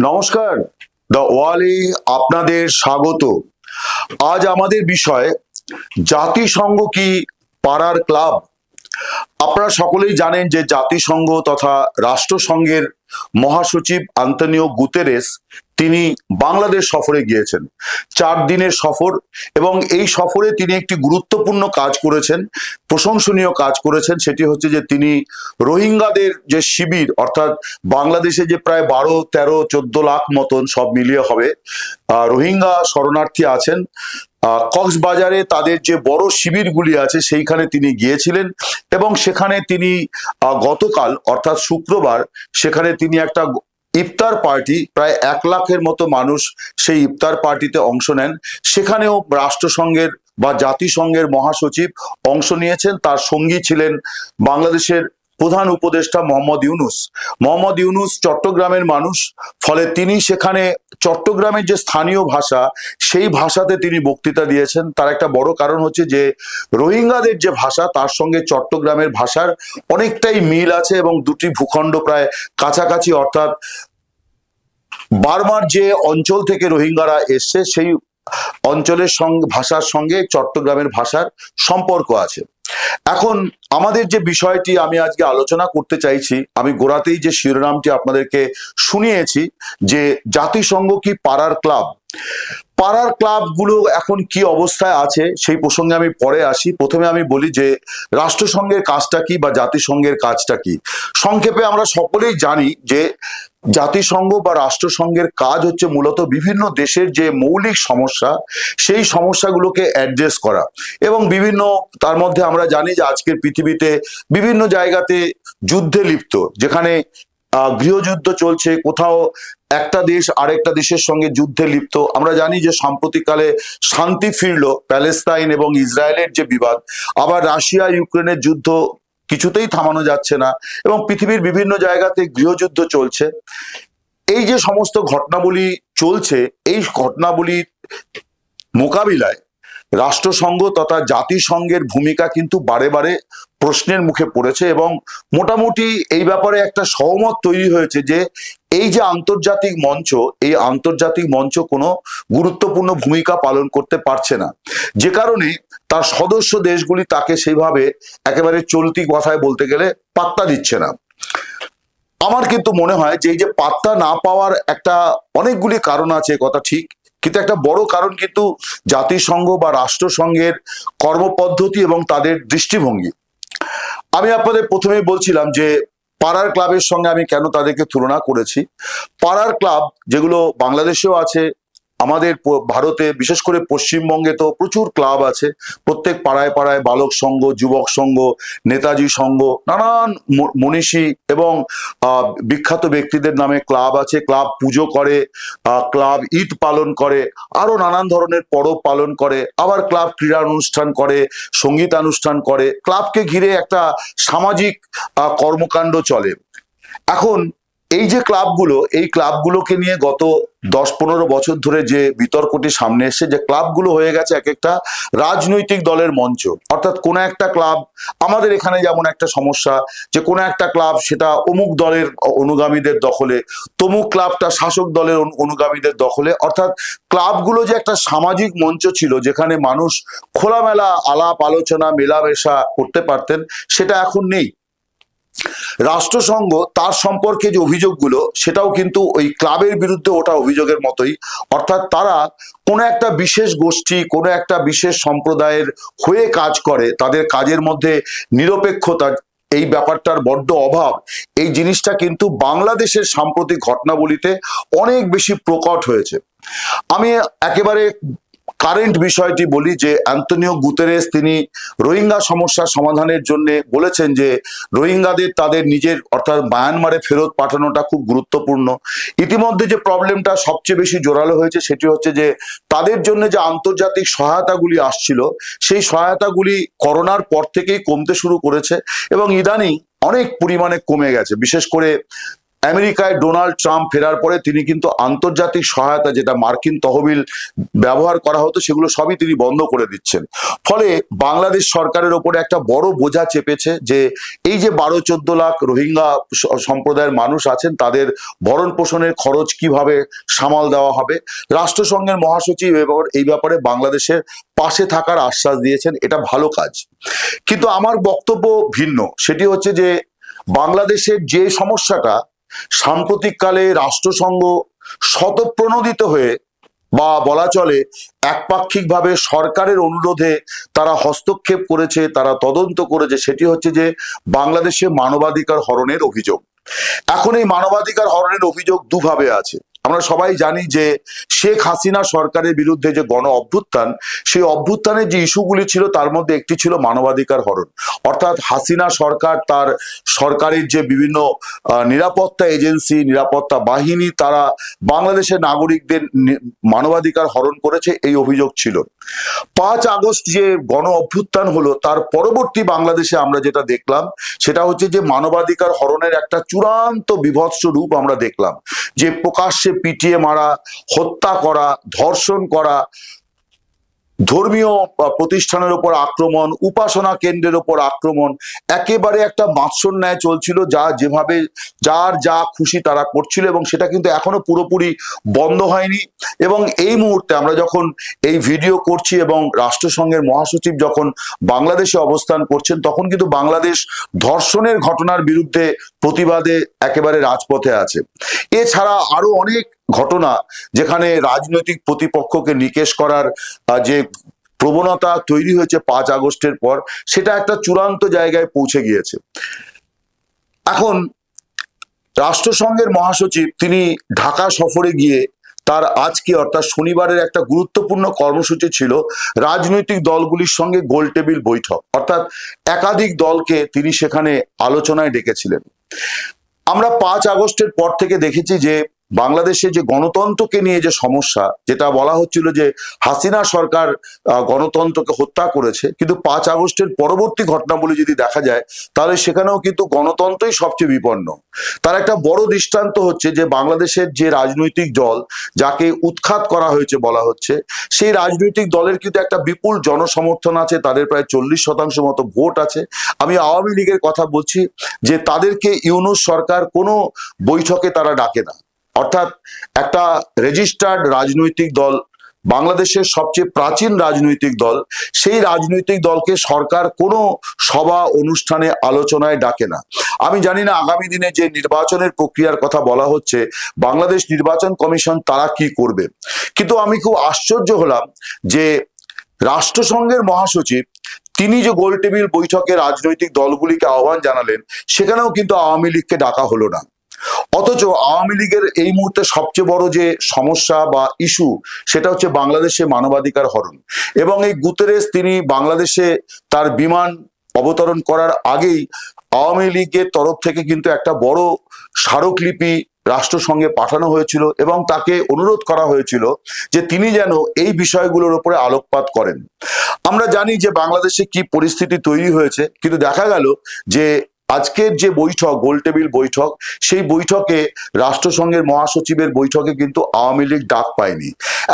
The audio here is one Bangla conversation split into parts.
নমস্কার। দ্য ওয়ালে আপনাদের স্বাগত। আজ আমাদের বিষয় জাতিসংঘ কি পাড়ার ক্লাব? আপনারা সকলেই জানেন যে জাতিসংঘ তথা রাষ্ট্রসংঘের মহাসচিব আন্তনিও গুতেরেস তিনি বাংলাদেশ সফরে গিয়েছেন। চার দিনের সফর এবং এই সফরে তিনি একটি গুরুত্বপূর্ণ কাজ করেছেন, প্রশংসনীয় কাজ করেছেন। সেটি হচ্ছে যে তিনি রোহিঙ্গাদের যে শিবির, অর্থাৎ বাংলাদেশে যে প্রায় বারো, তেরো, চোদ্দ লাখ মতন সব মিলিয়ে হবে রোহিঙ্গা শরণার্থী আছেন। কক্সবাজারে তাদের যে বড় শিবিরগুলি আছে, সেইখানে তিনি গিয়েছিলেন এবং সেখানে তিনি গতকাল, অর্থাৎ শুক্রবার, সেখানে তিনি একটা ইফতার পার্টি, প্রায় এক লাখের মতো মানুষ সেই ইফতার পার্টিতে অংশ নেন। সেখানেও রাষ্ট্রসংঘের বা জাতিসংঘের মহাসচিব অংশ নিয়েছেন। তার সঙ্গী ছিলেন বাংলাদেশের প্রধান উপদেষ্টা মোহাম্মদ ইউনুস। মোহাম্মদ ইউনুস চট্টগ্রামের মানুষ, ফলে তিনি সেখানে চট্টগ্রামের যে স্থানীয় ভাষা, সেই ভাষাতে তিনি বক্তৃতা দিয়েছেন। তার একটা বড় কারণ হচ্ছে যে, রোহিঙ্গাদের যে ভাষা, তার সঙ্গে চট্টগ্রামের ভাষার অনেকটাই মিল আছে এবং দুটি ভূখণ্ড প্রায় কাছাকাছি, অর্থাৎ বার্মার যে অঞ্চল থেকে রোহিঙ্গারা এসছে, সেই অঞ্চলের সঙ্গে ভাষার সঙ্গে চট্টগ্রামের ভাষার সম্পর্ক আছে। এখন আমাদের যে বিষয়টি আমি আজকে আলোচনা করতে চাইছি, আমি গোড়াতেই যে শিরোনামটি আপনাদেরকে শুনিয়েছি যে জাতিসংঘ কি পাড়ার ক্লাব? পাড়ার ক্লাবগুলো এখন কি অবস্থায় আছে সেই প্রসঙ্গে আমি পরে আসি। প্রথমে আমি বলি যে রাষ্ট্রসংঘের কাজটা কি বা জাতিসংঘের কাজটা কি? সংক্ষেপে আমরা সকলেই জানি যে জাতিসংঘ বা রাষ্ট্রসংঘের কাজ হচ্ছে মূলত বিভিন্ন দেশের যে মৌলিক সমস্যা, সেই সমস্যাগুলোকে অ্যাড্রেস করা। এবং বিভিন্ন, তার মধ্যে আমরা জানি যে আজকের পৃথিবীতে বিভিন্ন জায়গাতে যুদ্ধে লিপ্ত। যেখানে গৃহযুদ্ধ চলছে, কোথাও একটা দেশ আরেকটা দেশের সঙ্গে যুদ্ধে লিপ্ত। আমরা জানি যে সাম্প্রতিককালে শান্তি ফিরলো প্যালেস্তাইন এবং ইসরায়েলের যে বিবাদ। আবার রাশিয়া, ইউক্রেনের যুদ্ধ কিছুতেই থামানো যাচ্ছে না এবং পৃথিবীর বিভিন্ন জায়গাতে গৃহযুদ্ধ চলছে। এই যে সমস্ত ঘটনাবলী চলছে, এই ঘটনাবলীর মোকাবিলায় রাষ্ট্রসংঘ তথা জাতিসংঘের ভূমিকা কিন্তু বারে বারে প্রশ্নের মুখে পড়েছে এবং মোটামুটি এই ব্যাপারে একটা সহমত তৈরি হয়েছে যে এই যে আন্তর্জাতিক মঞ্চ, এই আন্তর্জাতিক মঞ্চ কোনো গুরুত্বপূর্ণ ভূমিকা পালন করতে পারছে না। যে কারণে তার সদস্য দেশগুলি তাকে সেইভাবে একেবারে চলতি কথায় বলতে গেলে পাত্তা দিচ্ছে না। আমার কিন্তু মনে হয় যে এই যে পাত্তা না পাওয়ার একটা অনেকগুলি কারণ আছে কথা ঠিক। কিন্তু একটা বড় কারণ কিন্তু জাতিসংঘ বা রাষ্ট্রসংঘের কর্মপদ্ধতি এবং তাদের দৃষ্টিভঙ্গি। আমি আপনাদের প্রথমে বলছিলাম যে পাড়ার ক্লাবের সঙ্গে আমি কেন তাদেরকে তুলনা করেছি। পাড়ার ক্লাব যেগুলো বাংলাদেশেও আছে আমাদের ভারতে, বিশেষ করে পশ্চিমবঙ্গে তো প্রচুর ক্লাব আছে। প্রত্যেক পাড়ায় পাড়ায় বালক সংঘ, যুবক সংঘ, নেতাজি সংঘ, নানান মনীষী এবং বিখ্যাত ব্যক্তিদের নামে ক্লাব আছে। ক্লাব পুজো করে ক্লাব ঈদ পালন করে, আরও নানান ধরনের পরব পালন করে, আবার ক্লাব ক্রীড়া অনুষ্ঠান করে, সঙ্গীতানুষ্ঠান করে। ক্লাবকে ঘিরে একটা সামাজিক কর্মকাণ্ড চলে। এখন এই যে ক্লাবগুলো, এই ক্লাবগুলোকে নিয়ে গত দশ পনেরো বছর ধরে যে বিতর্কটি সামনে এসছে, যে ক্লাবগুলো হয়ে গেছে এক একটা রাজনৈতিক দলের মঞ্চ। অর্থাৎ কোনো একটা ক্লাব, আমাদের এখানে যেমন একটা সমস্যা যে কোনো একটা ক্লাব সেটা অমুক দলের অনুগামীদের দখলে, তমুক ক্লাবটা শাসক দলের অনুগামীদের দখলে। অর্থাৎ ক্লাবগুলো যে একটা সামাজিক মঞ্চ ছিল, যেখানে মানুষ খোলামেলা আলাপ আলোচনা মেলামেশা করতে পারতেন, সেটা এখন নেই। রাষ্ট্রসংঘ তার সম্পর্কে যে অভিযোগগুলো, সেটাও কিন্তু ওই ক্লাবের বিরুদ্ধে ওঠা অভিযোগের মতোই। অর্থাৎ তারা কোনো একটা বিশেষ গোষ্ঠী, কোনো একটা বিশেষ সম্প্রদায়ের হয়ে কাজ করে, তাদের কাজের মধ্যে নিরপেক্ষতা, এই ব্যাপারটার বড্ড অভাব। এই জিনিসটা কিন্তু বাংলাদেশের সাম্প্রতিক ঘটনাবলিতে অনেক বেশি প্রকট হয়েছে। আমি একেবারে কারেন্ট বিষয়টি বলি যে অ্যান্তনিও গুতেরেস তিনি রোহিঙ্গা সমস্যা সমাধানের জন্য বলেছেন যে রোহিঙ্গাদের তাদের নিজের অর্থাৎ মায়ানমারে ফেরত পাঠানোটা খুব গুরুত্বপূর্ণ। ইতিমধ্যে যে প্রবলেমটা সবচেয়ে বেশি জোরালো হয়েছে সেটি হচ্ছে যে তাদের জন্য যে আন্তর্জাতিক সহায়তাগুলি আসছিল, সেই সহায়তাগুলি করোনার পর থেকেই কমতে শুরু করেছে এবং ইদানিং অনেক পরিমাণে কমে গেছে। বিশেষ করে আমেরিকায় ডোনাল্ড ট্রাম্প ফেরার পরে তিনি কিন্তু আন্তর্জাতিক সহায়তা যেটা মার্কিন তহবিল ব্যবহার করা হতো, সেগুলো সবই তিনি বন্ধ করে দিচ্ছেন। ফলে বাংলাদেশ সরকারের ওপরে একটা বড় বোঝা চেপেছে যে এই যে বারো, চোদ্দ লাখ রোহিঙ্গা সম্প্রদায়ের মানুষ আছেন, তাদের ভরণ পোষণের খরচ কীভাবে সামাল দেওয়া হবে? রাষ্ট্রসংঘের মহাসচিব এবার এই ব্যাপারে বাংলাদেশের পাশে থাকার আশ্বাস দিয়েছেন, এটা ভালো কাজ। কিন্তু আমার বক্তব্য ভিন্ন, সেটি হচ্ছে যে বাংলাদেশের যে সমস্যাটা সাম্প্রতিককালে রাষ্ট্রসংঘ শতপ্রণোদিত হয়ে বা বলা চলে একপাক্ষিকভাবে সরকারের অনুরোধে তারা হস্তক্ষেপ করেছে, তারা তদন্ত করেছে, সেটি হচ্ছে যে বাংলাদেশে মানবাধিকার হরণের অভিযোগ। এখন এই মানবাধিকার হরণের অভিযোগ দুভাবে আছে। আমরা সবাই জানি যে শেখ হাসিনা সরকারের বিরুদ্ধে যে গণ অভ্যুত্থান, সেই অভ্যুত্থানের যে ইস্যুগুলি ছিল তার মধ্যে একটি ছিল মানবাধিকার হরণ। অর্থাৎ হাসিনা সরকার তার সরকারের যে বিভিন্ন নিরাপত্তা এজেন্সি, নিরাপত্তা বাহিনী, তারা বাংলাদেশের নাগরিকদের মানবাধিকার হরণ করেছে এই অভিযোগ ছিল। পাঁচ আগস্ট যে গণ অভ্যুত্থান হলো, তার পরবর্তী বাংলাদেশে আমরা যেটা দেখলাম, সেটা হচ্ছে যে মানবাধিকার হরণের একটা চূড়ান্ত বিভৎস রূপ আমরা দেখলাম। যে প্রকাশ্যে পিটিয়ে মারা হত্যা করা ধর্ষণ করা ধর্মীয় প্রতিষ্ঠানের উপর আক্রমণ, উপাসনা কেন্দ্রের উপর আক্রমণ, একেবারে একটা মাৎসর ন্যায় চলছিল যা যেভাবে, যার যা খুশি তারা করছিল এবং সেটা কিন্তু এখনও পুরোপুরি বন্ধ হয়নি। এবং এই মুহূর্তে আমরা যখন এই ভিডিও করছি এবং রাষ্ট্রসংঘের মহাসচিব যখন বাংলাদেশে অবস্থান করছেন, তখন কিন্তু বাংলাদেশ ধর্ষণের ঘটনার বিরুদ্ধে প্রতিবাদে একেবারে রাজপথে আছে। এছাড়া আরও অনেক ঘটনা যেখানে রাজনৈতিক প্রতিপক্ষকে নিকেশ করার যে প্রবণতা তৈরি হয়েছে পাঁচ আগস্টের পর, সেটা একটা চূড়ান্ত জায়গায় পৌঁছে গিয়েছে। এখন রাষ্ট্রসংঘের মহাসচিব, তিনি ঢাকা সফরে গিয়ে তার আজকে অর্থাৎ শনিবারের একটা গুরুত্বপূর্ণ কর্মসূচি ছিল রাজনৈতিক দলগুলির সঙ্গে গোল টেবিল বৈঠক। অর্থাৎ একাধিক দলকে তিনি সেখানে আলোচনায় ডেকেছিলেন। আমরা পাঁচ আগস্টের পর থেকে দেখেছি যে বাংলাদেশে যে গণতন্ত্রকে নিয়ে যে সমস্যা, যেটা বলা হচ্ছিল যে হাসিনা সরকার গণতন্ত্রকে হত্যা করেছে, কিন্তু পাঁচ আগস্টের পরবর্তী ঘটনাবলী যদি দেখা যায়, তাহলে সেখানেও কিন্তু গণতন্ত্রই সবচেয়ে বিপন্ন। তার একটা বড় দৃষ্টান্ত হচ্ছে যে বাংলাদেশের যে রাজনৈতিক দল, যাকে উৎখাত করা হয়েছে বলা হচ্ছে, সেই রাজনৈতিক দলের কিন্তু একটা বিপুল জনসমর্থন আছে, তাদের প্রায় চল্লিশ শতাংশ মতো ভোট আছে। আমি আওয়ামী লীগের কথা বলছি যে তাদেরকে ইউনুস সরকার কোনো বৈঠকে তারা ডাকে না। অর্থাৎ একটা রেজিস্টার্ড রাজনৈতিক দল, বাংলাদেশের সবচেয়ে প্রাচীন রাজনৈতিক দল, সেই রাজনৈতিক দলকে সরকার কোনো সভা, অনুষ্ঠানে, আলোচনায় ডাকে না। আমি জানি না আগামী দিনে যে নির্বাচনের প্রক্রিয়ার কথা বলা হচ্ছে, বাংলাদেশ নির্বাচন কমিশন তারা কি করবে। কিন্তু আমি খুব আশ্চর্য হলাম যে রাষ্ট্রসংঘের মহাসচিব, তিনি যে গোল টেবিল বৈঠকে রাজনৈতিক দলগুলিকে আহ্বান জানালেন, সেখানেও কিন্তু আওয়ামী লীগকে ডাকা হলো না। অথচ আওয়ামী লীগের এই মুহূর্তে সবচেয়ে বড় যে সমস্যা বা ইস্যু সেটা হচ্ছে বাংলাদেশে মানবাধিকার হরণ। এবং এই গুতেরেস তিনি বাংলাদেশে তার বিমান অবতরণ করার আগেই আওয়ামী লীগের তরফ থেকে কিন্তু একটা বড় স্মারকলিপি রাষ্ট্রসংঘে পাঠানো হয়েছিল এবং তাকে অনুরোধ করা হয়েছিল যে তিনি যেন এই বিষয়গুলোর উপরে আলোকপাত করেন। আমরা জানি যে বাংলাদেশে কি পরিস্থিতি তৈরি হয়েছে, কিন্তু দেখা গেল যে আজকের যে বৈঠক গোলটেবিল বৈঠক, সেই বৈঠকে রাষ্ট্রসংঘের মহাসচিবের বৈঠকে কিন্তু আওয়ামী লীগ ডাক পায়নি।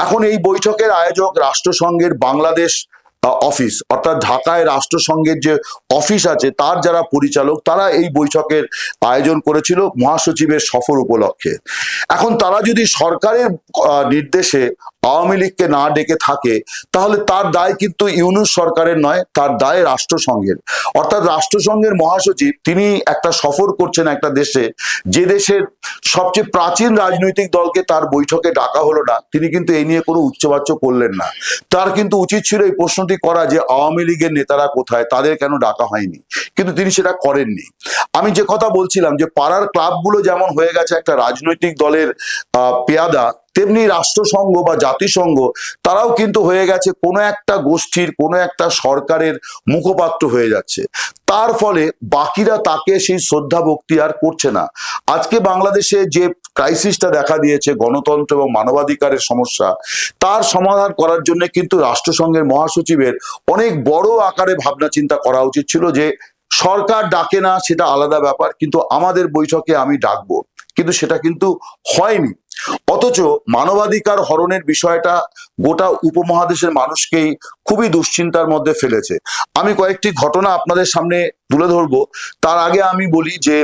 এখন এই বৈঠকের আয়োজক রাষ্ট্রসংঘের বাংলাদেশ অফিস, অর্থাৎ ঢাকায় রাষ্ট্রসংঘের যে অফিস আছে, তার যারা পরিচালক, তারা এই বৈঠকের আয়োজন করেছিল মহাসচিবের সফর উপলক্ষে। এখন তারা যদি সরকারের নির্দেশে আওয়ামী লীগকে না ডেকে থাকে তাহলে তার দায় কিন্তু ইউনুস সরকারের নয় তার দায় রাষ্ট্রসংঘের। অর্থাৎ রাষ্ট্রসংঘের মহাসচিব তিনি একটা সফর করছেন একটা দেশে যে দেশের সবচেয়ে প্রাচীন রাজনৈতিক দলকে তার বৈঠকে ডাকা হলো না তিনি কিন্তু এই নিয়ে কোনো উচ্চবাচ্য করলেন না। তার কিন্তু উচিত ছিল এই প্রশ্নটি করা যে আওয়ামী লীগের নেতারা কোথায় তাদের কেন ডাকা হয়নি? কিন্তু তিনি সেটা করেননি। আমি যে কথা বলছিলাম যে পাড়ার ক্লাবগুলো যেমন হয়ে গেছে একটা রাজনৈতিক দলের আহ, পেয়াদা তেমনি রাষ্ট্রসংঘ বা জাতিসংঘ, তারাও কিন্তু হয়ে গেছে কোনো একটা গোষ্ঠীর, কোনো একটা সরকারের মুখপাত্র হয়ে যাচ্ছে। তার ফলে বাকিরা তাকে সেই শ্রদ্ধা ভক্তি আর করছে না। আজকে বাংলাদেশে যে ক্রাইসিসটা দেখা দিয়েছে, গণতন্ত্র এবং মানবাধিকারের সমস্যা, তার সমাধান করার জন্য কিন্তু রাষ্ট্রসংঘের মহাসচিবের অনেক বড় আকারে ভাবনা চিন্তা করা উচিত ছিল যে, সরকার ডাকে না, সেটা আলাদা ব্যাপার, কিন্তু আমাদের বৈঠকে আমি ডাকবো। কিন্তু সেটা কিন্তু হয়নি। অথচ মানবাধিকার হরণের বিষয়টা গোটা উপমহাদেশের মানুষকেই খুবই দুশ্চিন্তার মধ্যে ফেলেছে। আমি কয়েকটি ঘটনা আপনাদের সামনে তুলে ধরবো। তার আগে আমি বলি যে,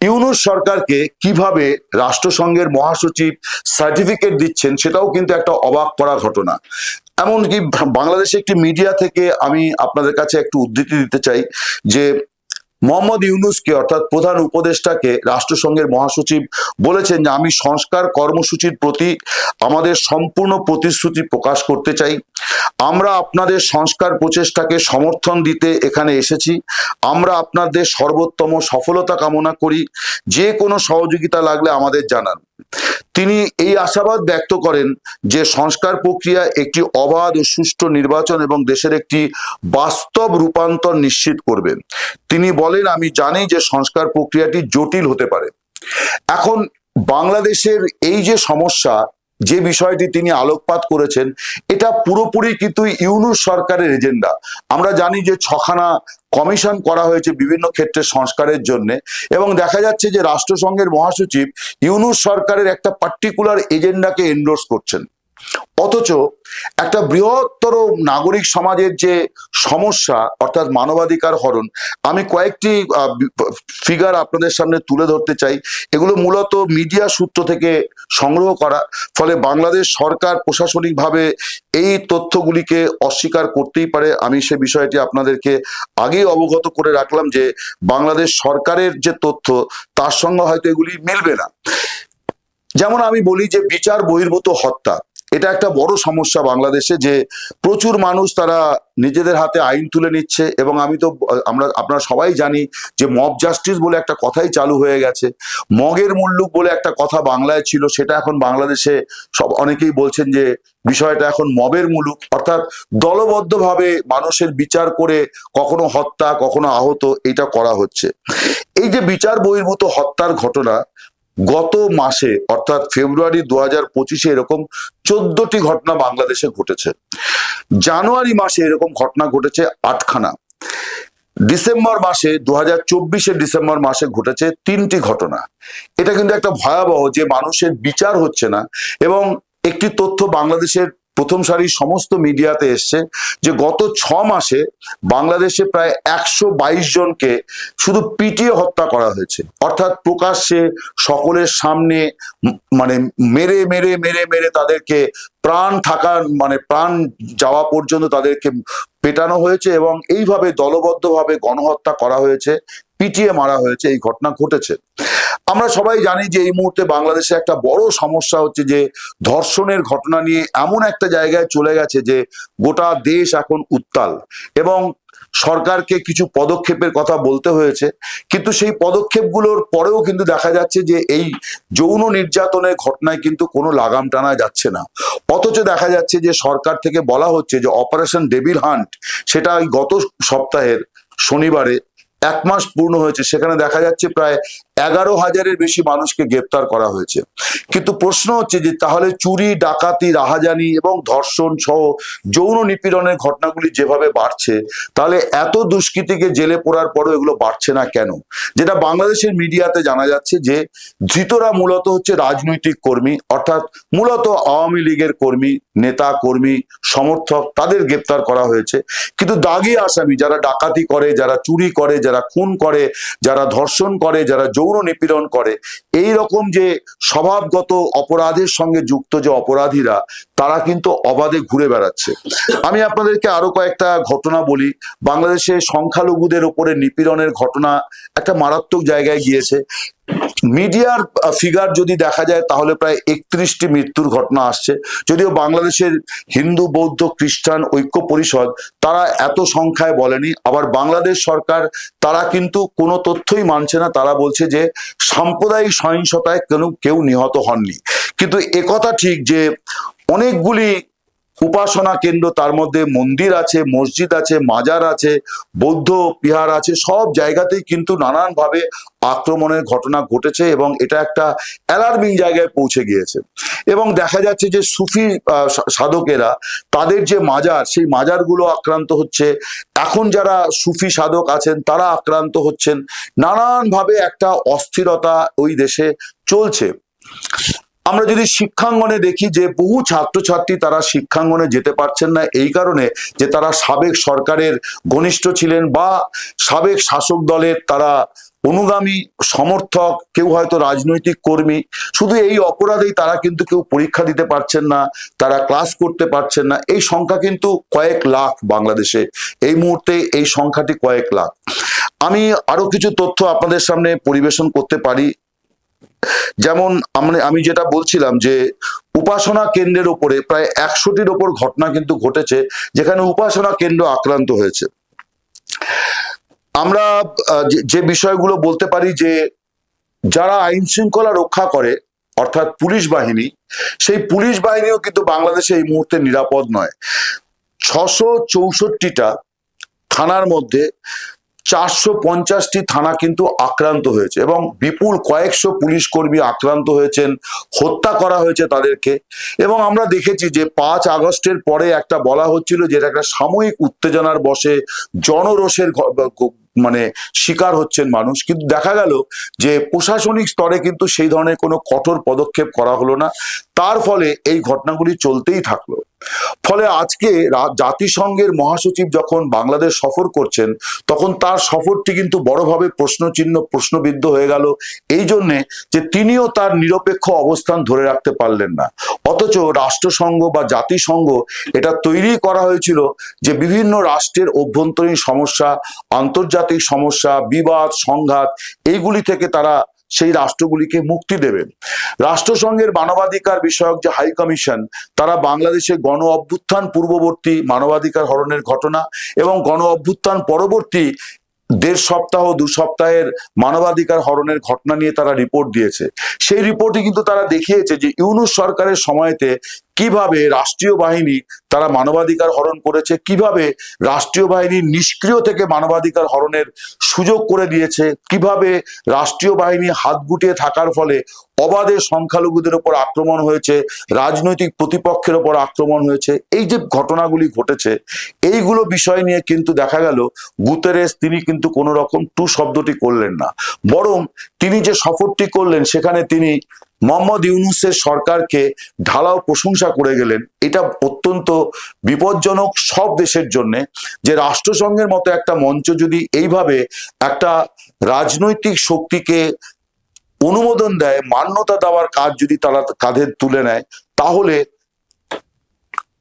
ইউনুস সরকারকে কীভাবে রাষ্ট্রসংঘের মহাসচিব সার্টিফিকেট দিচ্ছেন সেটাও কিন্তু একটা অবাক করা ঘটনা। এমনকি বাংলাদেশে একটি মিডিয়া থেকে আমি আপনাদের কাছে একটু উদ্ধৃতি দিতে চাই যে মোহাম্মদ ইউনুসকে, অর্থাৎ প্রধান উপদেষ্টাকে রাষ্ট্রসংঘের মহাসচিব বলেছেন যে, আমি সংস্কার কর্মসূচির প্রতি আমাদের সম্পূর্ণ প্রতিশ্রুতি প্রকাশ করতে চাই। আমরা আপনাদের সংস্কার প্রচেষ্টাকে সমর্থন দিতে এখানে এসেছি। আমরা আপনাদের সর্বোত্তম সফলতা কামনা করি। যে কোনো সহযোগিতা লাগলে আমাদের জানান। তিনি এই আশাবাদ ব্যক্ত করেন যে সংস্কার প্রক্রিয়া একটি অবাধ ও সুষ্ঠু নির্বাচন এবং দেশের একটি বাস্তব রূপান্তর নিশ্চিত করবে। তিনি বলেন, আমি জানি যে সংস্কার প্রক্রিয়াটি জটিল হতে পারে। এখন বাংলাদেশের এই যে সমস্যা যে বিষয়টি তিনি আলোকপাত করেছেন, এটা পুরোপুরি কিন্তু ইউনুস সরকারের এজেন্ডা। আমরা জানি যে ছখানা কমিশন করা হয়েছে বিভিন্ন ক্ষেত্রে সংস্কারের জন্য এবং দেখা যাচ্ছে যে রাষ্ট্রসংঘের মহাসচিব ইউনুস সরকারের একটা পার্টিকুলার এজেন্ডাকে এন্ডোর্স করছেন। অথচ একটা বৃহত্তর নাগরিক সমাজের যে সমস্যা, অর্থাৎ মানবাধিকার হরণ, আমি কয়েকটি ফিগার আপনাদের সামনে তুলে ধরতে চাই। এগুলো মূলত মিডিয়া সূত্র থেকে সংগ্রহ করা, ফলে বাংলাদেশ সরকার প্রশাসনিকভাবে এই তথ্যগুলিকে অস্বীকার করতেই পারে। আমি সে বিষয়টি আপনাদেরকে আগেই অবগত করে রাখলাম যে, বাংলাদেশ সরকারের যে তথ্য, তার সঙ্গে হয়তো এগুলি মিলবে না। যেমন আমি বলি যে বিচার বহির্ভূত হত্যা এটা একটা বড় সমস্যা বাংলাদেশে যে প্রচুর মানুষ তারা নিজেদের হাতে আইন তুলে নিচ্ছে এবং আমি তো, আমরা, আপনারা সবাই জানি যে মব জাস্টিস বলে একটা কথাই চালু হয়ে গেছে। মগের মুল্লুক বলে একটা কথা বাংলায় ছিল, সেটা এখন বাংলাদেশে সব, অনেকেই বলছেন যে বিষয়টা এখন মবের মুলুক অর্থাৎ দলবদ্ধভাবে মানুষের বিচার করে কখনো হত্যা, কখনো আহত, এটা করা হচ্ছে। এই যে বিচার বহির্ভূত হত্যার ঘটনা গত মাসে, অর্থাৎ ফেব্রুয়ারি দু হাজার পঁচিশে এরকম চোদ্দটি ঘটনা বাংলাদেশে ঘটেছে। জানুয়ারি মাসে এরকম ঘটনা ঘটেছে আটখানা। ডিসেম্বর মাসে দু হাজার চব্বিশে ডিসেম্বর মাসে ঘটেছে তিনটি ঘটনা। এটা কিন্তু একটা ভয়াবহ যে মানুষের বিচার হচ্ছে না এবং একটি তথ্য বাংলাদেশের প্রথম সারির সমস্ত মিডিয়াতে এসছে যে গত ছ মাসে বাংলাদেশে প্রায় একশো বাইশ জনকে শুধু পিটিয়ে হত্যা করা হয়েছে। অর্থাৎ প্রকাশ্যে সকলের সামনে মানে মেরে মেরে মেরে মেরে তাদেরকে প্রাণ থাকার মানে প্রাণ যাওয়া পর্যন্ত তাদেরকে পেটানো হয়েছে এবং এইভাবে দলবদ্ধভাবে গণহত্যা করা হয়েছে। পিটিয়ে মারা হয়েছে, এই ঘটনা ঘটেছে। আমরা সবাই জানি যে এই মুহূর্তে বাংলাদেশে একটা বড় সমস্যা হচ্ছে যে, ধর্ষণের ঘটনা নিয়ে এমন একটা জায়গায় চলে গেছে যে, গোটা দেশ এখন উত্তাল এবং সরকারকে কিছু পদক্ষেপের কথা বলতে হয়েছে। কিন্তু সেই পদক্ষেপগুলোর পরেও কিন্তু দেখা যাচ্ছে যে, এই যৌন নির্যাতনের ঘটনায় কিন্তু কোনো লাগাম টানা যাচ্ছে না। অথচ দেখা যাচ্ছে যে, সরকার থেকে বলা হচ্ছে যে, অপারেশন ডেভিল হান্ট, সেটা গত সপ্তাহের শনিবারে এক মাস পূর্ণ হয়েছে সেখানে দেখা যাচ্ছে প্রায় এগারো হাজারের বেশি মানুষকে গ্রেপ্তার করা হয়েছে। কিন্তু প্রশ্ন হচ্ছে যে তাহলে চুরি, ডাকাতি, রাহাজানি এবং ধর্ষণ সহ যৌন নিপীড়নের ঘটনাগুলি যেভাবে বাড়ছে, তাহলে এত দুষ্কৃতীকে জেলে পড়ার পরও এগুলো বাড়ছে না কেন? যেটা বাংলাদেশের মিডিয়াতে জানা যাচ্ছে যে ধৃতরা মূলত হচ্ছে রাজনৈতিক কর্মী, অর্থাৎ মূলত আওয়ামী লীগের কর্মী, নেতা কর্মী, সমর্থক, তাদের গ্রেপ্তার করা হয়েছে। কিন্তু দাগি আসামি যারা ডাকাতি করে, যারা চুরি করে, যারা খুন করে, যারা ধর্ষণ করে, যারা যৌন নিপীড়ন করে। এই রকম যে স্বভাবগত অপরাধের সঙ্গে যুক্ত যে অপরাধীরা, তারা কিন্তু অবাধে ঘুরে বেড়াচ্ছে। আমি আপনাদেরকে আরও কয়েকটা ঘটনা বলি। বাংলাদেশে সংখ্যালঘুদের উপরে নিপীড়নের ঘটনা একটা মারাত্মক জায়গায় গিয়েছে। মিডিয়ার ফিগার যদি দেখা যায়, তাহলে প্রায় একত্রিশটি মৃত্যুর ঘটনা আসছে। যদিও বাংলাদেশের হিন্দু, বৌদ্ধ, খ্রিস্টান ঐক্য পরিষদ তারা এত সংখ্যায় বলেনি, আবার বাংলাদেশ সরকার তারা কিন্তু কোনো তথ্যই মানছে না। তারা বলছে যে সাম্প্রদায়িক সহিংসতায় কেন, কেউ নিহত হননি। কিন্তু একথা ঠিক যে অনেকগুলি উপাসনা কেন্দ্র, তার মধ্যে মন্দির আছে, মসজিদ আছে, মাজার আছে, বৌদ্ধ বিহার আছে, সব জায়গাতেই কিন্তু নানানভাবে আক্রমণের ঘটনা ঘটেছে এবং এটা একটা অ্যালার্মিং জায়গায় পৌঁছে গিয়েছে। এবং দেখা যাচ্ছে যে সুফি সাধকেরা, তাদের যে মাজার, সেই মাজারগুলো আক্রান্ত হচ্ছে। এখন যারা সুফি সাধক আছেন, তারা আক্রান্ত হচ্ছেন। নানানভাবে একটা অস্থিরতা ওই দেশে চলছে। আমরা যদি শিক্ষাঙ্গনে দেখি যে বহু ছাত্রছাত্রী তারা শিক্ষাঙ্গনে যেতে পারছেন না, এই কারণে যে তারা সাবেক সরকারের ঘনিষ্ঠ ছিলেন বা সাবেক শাসক দলের তারা অনুগামী সমর্থক, কেউ হয়তো রাজনৈতিক কর্মী, শুধু এই অপরাধেই তারা কিন্তু কেউ পরীক্ষা দিতে পারছেন না, তারা ক্লাস করতে পারছেন না। এই সংখ্যা কিন্তু কয়েক লাখ বাংলাদেশে। এই মুহূর্তে এই সংখ্যাটি কয়েক লাখ। আমি আরও কিছু তথ্য আপনাদের সামনে পরিবেশন করতে পারি। যেমন আমরা আমি যেটা বলছিলাম যে উপাসনা কেন্দ্রের উপরে প্রায় একশোটির ওপর ঘটনা কিন্তু ঘটেছে, যেখানে উপাসনা কেন্দ্র আক্রান্ত হয়েছে। আমরা যে বিষয়গুলো বলতে পারি যে যারা আইন শৃঙ্খলা রক্ষা করে, অর্থাৎ পুলিশ বাহিনী, সেই পুলিশ বাহিনীও কিন্তু বাংলাদেশে এই মুহূর্তে নিরাপদ নয়। ছশো চৌষট্টিটা থানার মধ্যে চারশো পঞ্চাশটি থানা কিন্তু আক্রান্ত হয়েছে এবং বিপুল কয়েকশো পুলিশ কর্মী আক্রান্ত হয়েছেন, হত্যা করা হয়েছে তাদেরকে। এবং আমরা দেখেছি যে পাঁচ আগস্টের পরে একটা বলা হচ্ছিল যে এটা একটা সাময়িক উত্তেজনার বসে জনরোষের মানে শিকার হচ্ছেন মানুষ। কিন্তু দেখা গেল যে প্রশাসনিক স্তরে কিন্তু সেই ধরনের কোনো কঠোর পদক্ষেপ করা হলো না। তার ফলে এই ঘটনাগুলি চলতেই থাকল। ফলে আজকে জাতিসংঘের মহাসচিব যখন বাংলাদেশ সফর করছেন, তখন তার সফরটি কিন্তু বড়ভাবে প্রশ্নচিহ্ন, প্রশ্নবিদ্ধ হয়ে গেল। এই জন্যে যে তিনিও তার নিরপেক্ষ অবস্থান ধরে রাখতে পারলেন না। অথচ রাষ্ট্রসংঘ বা জাতিসংঘ এটা তৈরি করা হয়েছিল যে বিভিন্ন রাষ্ট্রের অভ্যন্তরীণ সমস্যা, আন্তর্জাতিক সমস্যা, বিবাদ, সংঘাত, এইগুলি থেকে তারা সেই রাষ্ট্রগুলিকে মুক্তি দেবেন। রাষ্ট্রসংঘের মানবাধিকার বিষয়ক যে হাই কমিশন, তারা বাংলাদেশে গণ অভ্যুত্থান পূর্ববর্তী মানবাধিকার হরণের ঘটনা এবং গণ অভ্যুত্থান পরবর্তী দেড় সপ্তাহ দু সপ্তাহের মানবাধিকার হরণের ঘটনা নিয়ে তারা রিপোর্ট দিয়েছে। সেই রিপোর্টে কিন্তু তারা দেখিয়েছে যে ইউনুস সরকারের সময়তে কীভাবে রাষ্ট্রীয় বাহিনী তারা মানবাধিকার হরণ করেছে, কীভাবে রাষ্ট্রীয় বাহিনী নিষ্ক্রিয় থেকে মানবাধিকার হরণের সুযোগ করে দিয়েছে, কীভাবে রাষ্ট্রীয় বাহিনী হাত গুটিয়ে থাকার ফলে অবাধে সংখ্যালঘুদের ওপর আক্রমণ হয়েছে, রাজনৈতিক প্রতিপক্ষের ওপর আক্রমণ হয়েছে, এই যে ঘটনাগুলি ঘটেছে, এইগুলো বিষয় নিয়ে কিন্তু দেখা গেল গুতেরেস তিনি কিন্তু কোনো রকম টু শব্দটি করলেন না। বরং তিনি যে সফরটি করলেন, সেখানে তিনি মোহাম্মদ ইউনুসের সরকারকে ঢালাও প্রশংসা করে গেলেন। এটা অত্যন্ত বিপজ্জনক সব দেশের জন্য যে রাষ্ট্রসংঘের মতো একটা মঞ্চ যদি এইভাবে একটা রাজনৈতিক শক্তিকে অনুমোদন দেয়, মান্যতা দেওয়ার কাজ যদি তারা কাঁধে তুলে নেয়, তাহলে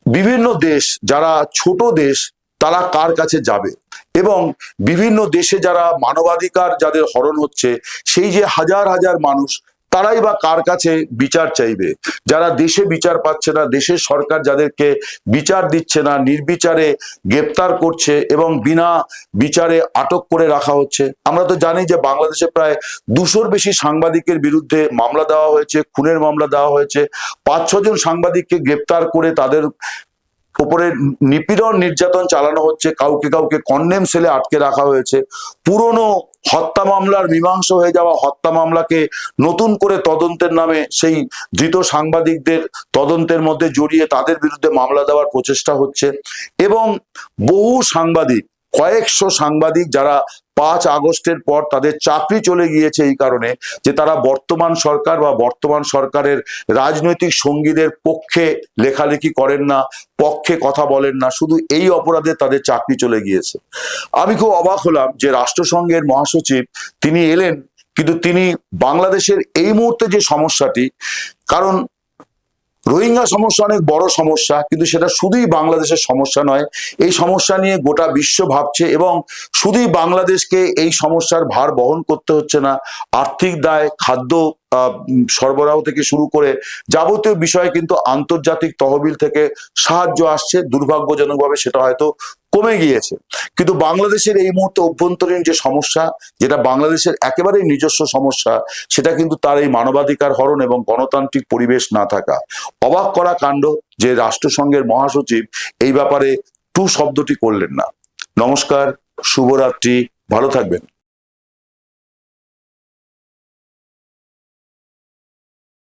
বিভিন্ন দেশ, যারা ছোট দেশ, তারা কার কাছে যাবে? এবং বিভিন্ন দেশে যারা মানবাধিকার যাদের হরণ হচ্ছে, সেই যে হাজার হাজার মানুষ তারাই বা কার কাছে বিচার চাইবে? যারা দেশে বিচার পাচ্ছে না, দেশের সরকার যাদেরকে বিচার দিচ্ছে না, নির্বিচারে গ্রেপ্তার করছে এবং বিনা বিচারে আটক করে রাখা হচ্ছে। আমরা তো জানি যে বাংলাদেশে প্রায় দুশোর বেশি সাংবাদিকের বিরুদ্ধে মামলা দেওয়া হয়েছে, খুনের মামলা দেওয়া হয়েছে। পাঁচ ছজন সাংবাদিককে গ্রেপ্তার করে তাদের উপরে নিপীড়ন নির্যাতন চালানো হচ্ছে, কাউকে কাউকে কন্ডেম সেলে আটকে রাখা হয়েছে। পুরনো হত্যা মামলার মীমাংস হয়ে যাওয়া হত্যা মামলাকে নতুন করে তদন্তের নামে সেই ধৃত সাংবাদিকদের তদন্তের মধ্যে জড়িয়ে তাদের বিরুদ্ধে মামলা দেওয়ার প্রচেষ্টা হচ্ছে। এবং বহু সাংবাদিক, কয়েকশো সাংবাদিক যারা পাঁচ আগস্টের পর তাদের চাকরি চলে গিয়েছে এই কারণে যে তারা বর্তমান সরকার বা বর্তমান সরকারের রাজনৈতিক সঙ্গীদের পক্ষে লেখালেখি করেন না, পক্ষে কথা বলেন না, শুধু এই অপরাধে তাদের চাকরি চলে গিয়েছে। আমি খুব অবাক হলাম যে রাষ্ট্রসংঘের মহাসচিব তিনি এলেন, কিন্তু তিনি বাংলাদেশের এই মুহূর্তে যে সমস্যাটি, কারণ রোহিঙ্গা সমস্যা অনেক বড় সমস্যা, কিন্তু সেটা শুধুই বাংলাদেশের সমস্যা নয়। এই সমস্যা নিয়ে গোটা বিশ্ব ভাবছে এবং শুধুই বাংলাদেশকে এই সমস্যার ভার বহন করতে হচ্ছে না। আর্থিক দায়, খাদ্য সরবরাহ থেকে শুরু করে যাবতীয় বিষয়ে কিন্তু আন্তর্জাতিক তহবিল থেকে সাহায্য আসছে, দুর্ভাগ্যজনকভাবে সেটা হয়তো কমে গিয়েছে। কিন্তু বাংলাদেশের এই মুহূর্তে অভ্যন্তরীণ যে সমস্যা, যেটা বাংলাদেশের একেবারেই নিজস্ব সমস্যা, সেটা কিন্তু তার এই মানবাধিকার হরণ এবং গণতান্ত্রিক পরিবেশ না থাকা। অবাক করা কাণ্ড যে রাষ্ট্রসংঘের মহাসচিব এই ব্যাপারে টু শব্দটি করলেন না। নমস্কার, শুভরাত্রি, ভালো থাকবেন।